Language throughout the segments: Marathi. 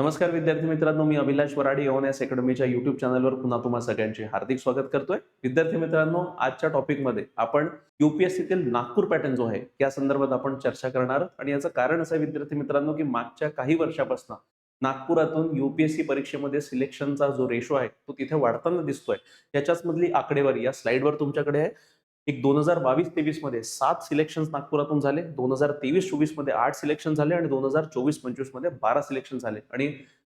नमस्कार विद्यार्थी मित्रांनो मी अभिलाष वराडी एस अकॅडमीच्या युट्यूब चॅनलवर पुन्हा तुम्हा सगळ्यांचे हार्दिक स्वागत करतोय. विद्यार्थी मित्रांनो आजच्या टॉपिकमध्ये आपण युपीएससीतील नागपूर पॅटर्न जो आहे या संदर्भात आपण चर्चा करणार आणि याचं कारण असं आहे विद्यार्थी मित्रांनो की मागच्या काही वर्षापासून नागपुरातून युपीएससी परीक्षेमध्ये सिलेक्शनचा जो रेशो आहे तो तिथे वाढताना दिसतोय. याच्याच मधली आकडेवारी या स्लाइडवर तुमच्याकडे आहे. एक दोन हजार बावीस तेवीसमध्ये सात सिलेक्शन नागपुरातून झाले दोन हजार तेवीस चोवीसमध्ये आठ सिलेक्शन झाले आणि दोन हजार चोवीस पंचवीसमध्ये बारा सिलेक्शन झाले. आणि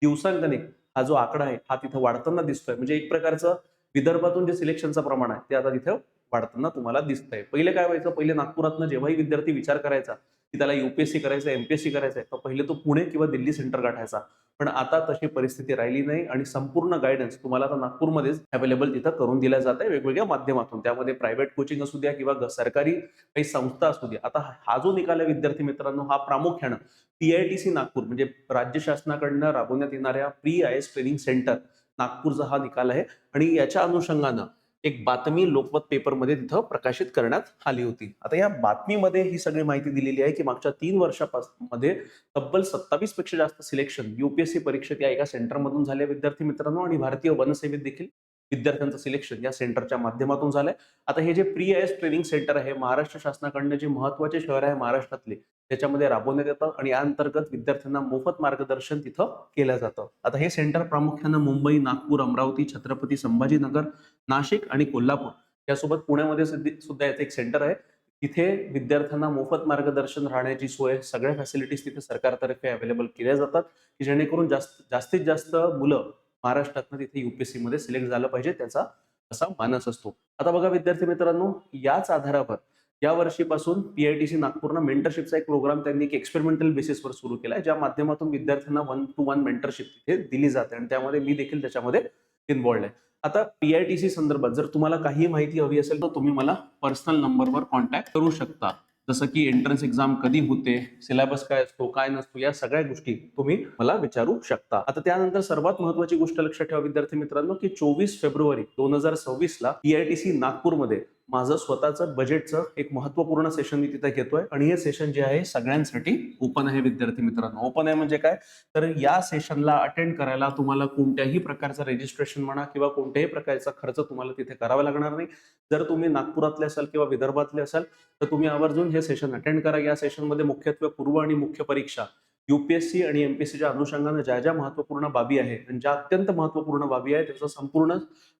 दिवसांगणिक हा जो आकडा आहे हा तिथं वाढताना दिसतोय. म्हणजे एक प्रकारचं विदर्भातून जे सिलेक्शनचं प्रमाण आहे ते आता तिथे वाढताना तुम्हाला दिसतंय. पहिले काय व्हायचं पहिले नागपुरातनं जेव्हाही विद्यार्थी विचार करायचा की त्याला युपीएससी करायचं एमपीएससी करायचं आहे तर पहिले तो पुणे किंवा दिल्ली सेंटर गाठायचा. पण आता तशी परिस्थिती राहिली नाही आणि संपूर्ण गायडन्स तुम्हाला आता नागपूरमध्येच अवेलेबल तिथं करून दिल्या जात आहे वेगवेगळ्या माध्यमातून. त्यामध्ये प्रायव्हेट कोचिंग असू द्या किंवा सरकारी काही संस्था असू द्या. आता हा जो निकाल आहे विद्यार्थी मित्रांनो हा प्रामुख्यानं पीआयटीसी नागपूर म्हणजे राज्य शासनाकडनं राबवण्यात येणाऱ्या pre I S training centre नागपूरचा हा निकाल आहे. आणि याच्या अनुषंगानं एक बातमी लोकमत पेपरमध्ये तिथं प्रकाशित करण्यात आली होती. आता या बातमीमध्ये ही सगळी माहिती दिलेली आहे की मागच्या तीन वर्षापासून मध्ये तब्बल सत्तावीसपेक्षा जास्त सिलेक्शन युपीएससी परीक्षेत या एका सेंटरमधून झाले विद्यार्थी मित्रांनो आणि भारतीय वनसेवेत देखील विद्यार्थ्यांचं सिलेक्शन या सेंटरच्या माध्यमातून झालंय. आता हे जे pre I S training centre आहे महाराष्ट्र शासनाकडनं जे महत्त्वाचे शहर आहे महाराष्ट्रातले त्याच्यामध्ये राबवण्यात येतं आणि या अंतर्गत विद्यार्थ्यांना मोफत मार्गदर्शन तिथं केलं जातं. आता हे सेंटर प्रामुख्यानं मुंबई नागपूर अमरावती छत्रपती संभाजीनगर नाशिक आणि कोल्हापूर यासोबत पुण्यामध्ये सुद्धा याचं एक सेंटर आहे. तिथे विद्यार्थ्यांना मोफत मार्गदर्शन राहण्याची सोय सगळ्या फॅसिलिटीज तिथे सरकारतर्फे अवेलेबल केल्या जातात की जेणेकरून जास्त जास्तीत जास्त मुलं महाराष्ट्रातनं तिथे युपीएससी मध्ये सिलेक्ट झालं पाहिजे त्याचा असा मानस असतो. आता बघा विद्यार्थी मित्रांनो याच आधारावर या वर्षीपासून पीआयटीसी नागपूरनं मेंटरशिपचा एक प्रोग्राम त्यांनी एक एक्सपेरिमेंटल बेसिसवर सुरू केला आहे ज्या माध्यमातून विद्यार्थ्यांना वन टू वन मेंटरशिप तिथे दिली जाते. आणि त्यामध्ये मी देखील त्याच्यामध्ये इन्वॉल्ड आहे. आता पीआयटीसी संदर्भात जर तुम्हाला काही माहिती हवी असेल तर तुम्ही मला पर्सनल नंबरवर कॉन्टॅक्ट करू शकता. जसं की एंट्रन्स एक्झाम कधी होते सिलेबस काय असतो काय नसतो या सगळ्या गोष्टी तुम्ही मला विचारू शकता. आता त्यानंतर सर्वात महत्वाची गोष्ट लक्षात ठेवा विद्यार्थी मित्रांनो की चोवीस फेब्रुवारी दोन हजार सव्वीस ला पीआयटीसी नागपूरमध्ये माझं स्वतःचं बजेटचं एक महत्त्वपूर्ण सेशन मी तिथे घेतोय. आणि हे सेशन जे आहे सगळ्यांसाठी ओपन आहे विद्यार्थी मित्रांनो. ओपन आहे म्हणजे काय? तर या सेशनला अटेंड करायला तुम्हाला कोणत्याही प्रकारचं रजिस्ट्रेशन म्हणा किंवा कोणत्याही प्रकारचा खर्च तुम्हाला तिथे करावा लागणार नाही. जर तुम्ही नागपुरातले असाल किंवा विदर्भातले असाल तर तुम्ही आवर्जून हे सेशन अटेंड करा. या सेशनमध्ये मुख्यत्वे पूर्व आणि मुख्य परीक्षा. युपीएससी आणि एमपीएससीच्या अनुषंगानं ज्या ज्या महत्त्वपूर्ण बाबी आहेत आणि ज्या अत्यंत महत्त्वपूर्ण बाबी आहेत त्याचं संपूर्ण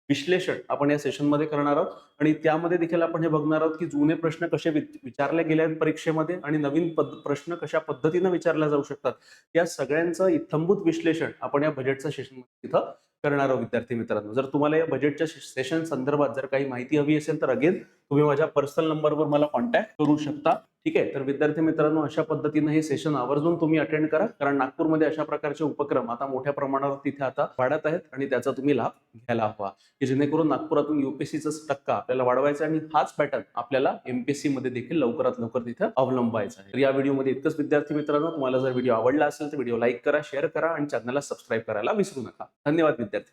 विश्लेषण आपण या सेशनमध्ये करणार आहोत. आणि त्यामध्ये देखील आपण हे बघणार आहोत की जुने प्रश्न कसे विचारले गेले आहेत परीक्षेमध्ये आणि नवीन पद प्रश्न कशा पद्धतीनं विचारल्या जाऊ शकतात. या सगळ्यांचं इत्थंभूत विश्लेषण आपण या बजेटच्या सेशन तिथं करणार आहोत विद्यार्थी मित्रांनो. जर तुम्हाला या बजेटच्या सेशन संदर्भात जर काही माहिती हवी असेल तर अगेन तुम्ही माझ्या पर्सनल नंबरवर मला कॉन्टॅक्ट करू शकता. ठीक आहे? तर विद्यार्थी मित्रांनो अशा पद्धतीने हे सेशन आवर्जून तुम्ही अटेंड करा. कारण नागपूरमध्ये अशा प्रकारचे उपक्रम आता मोठ्या प्रमाणावर तिथे आता वाढत आहेत आणि त्याचा तुम्ही लाभ घ्यायला हवा. की जेणेकरून नागपुरातून युपीएससीचा टक्का आपल्याला वाढवायचा आणि हाच पॅटर्न आपल्याला एमपीएससी मध्ये देखील लवकरात लवकर तिथे अवलंबायचा आहे. तर या व्हिडिओमध्ये इतकंच. विद्यार्थी मित्रांनो तुम्हाला जर व्हिडिओ आवडला असेल तर व्हिडिओ लाईक करा शेअर करा आणि चॅनलला सबस्क्राईब करायला विसरू नका. धन्यवाद विद्यार्थी